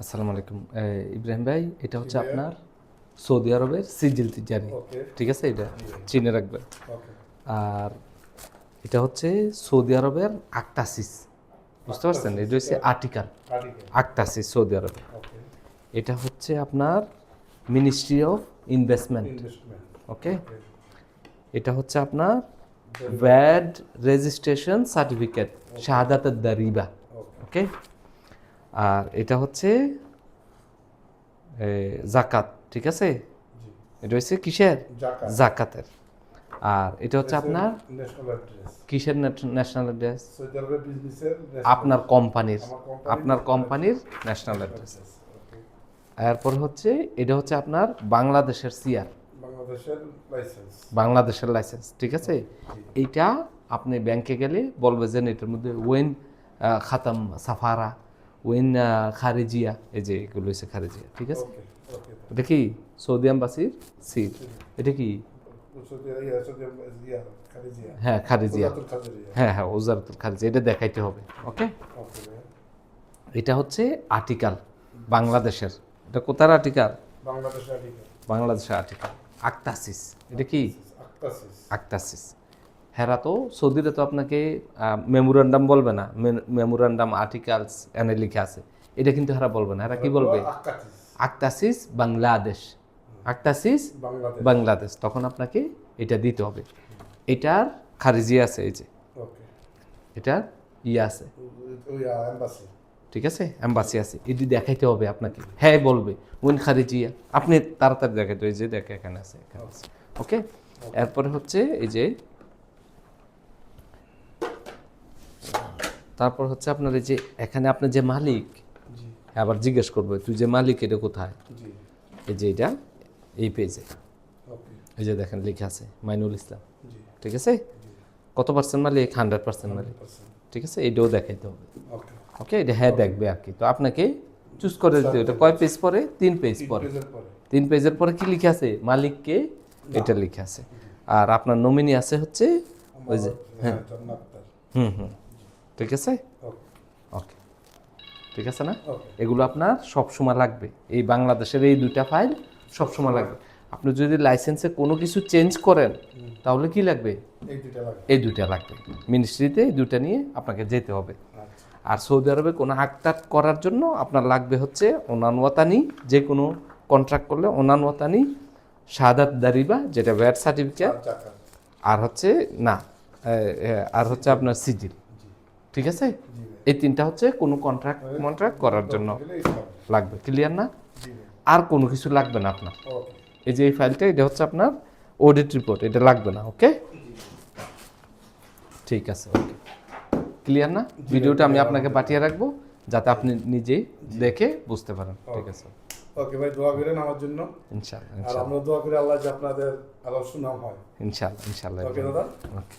আসসালামু আলাইকুম। ইব্রাহিম ভাই এটা হচ্ছে আপনার সৌদি আরবের সিজিল ওকে। ঠিক আছে এটা? চিনে রাখবেন। আর এটা হচ্ছে সৌদি আরবের আক্তাসিস। বুঝতে পারছেন? এটা হচ্ছে আর্টিকাল। আক্তাসিস সৌদি আরবে। এটা হচ্ছে আপনার মিনিস্ট্রি অফ ইনভেস্টমেন্ট ওকে? এটা হচ্ছে আপনার ভ্যাড রেজিস্ট্রেশন সার্টিফিকেট শাহাদাত দারিবা। ওকে? আর এটা হচ্ছে জাকাত ঠিক আছে? এটা হচ্ছে কিসের? জাকাতের। আর এটা হচ্ছে আপনার? কিসের ন্যাশনাল অ্যাড্রেস আপনার কোম্পানির আপনার কোম্পানির ন্যাশনাল অ্যাড্রেস এরপর হচ্ছে এটা হচ্ছে আপনার বাংলাদেশের সিআর বাংলাদেশের লাইসেন্স ঠিক আছে? এইটা আপনি ব্যাংকে গেলে বলবে যে এটার মধ্যে ওয়েন খাতাম সাফারা ওয়েন খারেজিয়া এই যে এগুলো হচ্ছে খারেজিয়া ঠিক আছে? এটা কি সৌদি আম্বাসির সিল এটা কি? হ্যাঁ খারেজিয়া হ্যাঁ হ্যাঁ ওজারতুল খারেজিয়া এটা দেখাইতে হবে ওকে ওকে এটা হচ্ছে আর্টিকাল বাংলাদেশের। এটা কোথার আর্টিকাল? বাংলাদেশের আর্টিকেল। বাংলাদেশের আর্টিকাল। আক্তাসিস এটা কি? আক্তাসিস। আক্তাসিস। হেরা তো সৌদিতে তো আপনাকে মেমোরান্ডাম বলবে না। মেমোরান্ডাম আর্টিকেলস এনে লিখে আছে। এটা কিন্তু হেরা বলবে না। হেরা কি বলবে? আক্তাসিস। বাংলাদেশ। আক্তাসিস বাংলাদেশ। তখন আপনাকে এটা দিতে হবে। এটার খারিজি আছে এই যে। এটার ইয়ে আছে। ঠিক আছে? অ্যাম্বাসি আছে। এটি দেখাইতে হবে আপনাকে। হ্যাঁ বলবে। উইন খারিজিয়া আপনি তাড়াতাড়ি দেখাইতে হবে। যে দেখে এখানে আছে এখানে আছে। ওকে। এরপরে হচ্ছে এই যে তারপর হচ্ছে আপনার এই যে এখানে আপনার যে মালিক আবার জিজ্ঞেস করবে তুই যে মালিক এটা কোথায়? এই যে এটা এই পেজে এই যে দেখেন লেখা আছে মাইনুল ইসলাম। ঠিক আছে? কত পার্সেন্ট মালিক? হান্ড্রেড পার্সেন্ট মালিক। ঠিক আছে? এটাও দেখাইতে হবে। ওকে। এটা হ্যাঁ দেখবে আর কি। তো আপনাকে চুজ করে দিতে হবে। এটা কয় পেজ পরে তিন পেজ পরে তিন পেজের পরে কি লিখে আছে? মালিককে এটা লিখে আছে। আর আপনার নমিনি আছে হচ্ছে ওই যে হ্যাঁ হুম হুম। ঠিক আছে? ওকে ঠিক আছে না? এগুলো আপনার সবসময় লাগবে। এই বাংলাদেশের এই দুইটা ফাইল সবসময় লাগবে। আপনি যদি লাইসেন্সে কোনো কিছু চেঞ্জ করেন তাহলে কি লাগবে? এই দুইটা লাগবে। মিনিস্ট্রিতে এই দুইটা নিয়ে আপনাকে যেতে হবে। আচ্ছা। আর সৌদি আরবে কোনো হাকটাক করার জন্য আপনার লাগবে হচ্ছে ওনানওয়াতানি যে কোনো কন্ট্রাক্ট করলে ওনানওয়াতানি শাহাদাত দারিবা যেটা ভ্যাট সার্টিফিকেট আর হচ্ছে না আর হচ্ছে আপনার সিজিল ঠিক আছে? এই তিনটা হচ্ছে কোনো কন্ট্রাক্ট কন্ট্রাক্ট করার জন্য। লাগবে। ক্লিয়ার না? আর কোনো কিছু লাগবে না আপনার। এই যে এই ফাইলটা এটা হচ্ছে আপনার অডিট রিপোর্ট এটা লাগবে না ওকে ঠিক আছে ওকে ক্লিয়ার না? ভিডিওটা আমি আপনাকে পাঠিয়ে রাখব যাতে আপনি নিজেই দেখে বুঝতে পারেন। ঠিক আছে? ওকে ভাই দোয়া করেন আমার জন্য। ইনশাল্লাহ আর আমরা দোয়া করি আল্লাহ যে আপনাদের আরও সুনাম হয়। ইনশাল্লাহ ইনশাল্লাহ ওকে দাদা? ওকে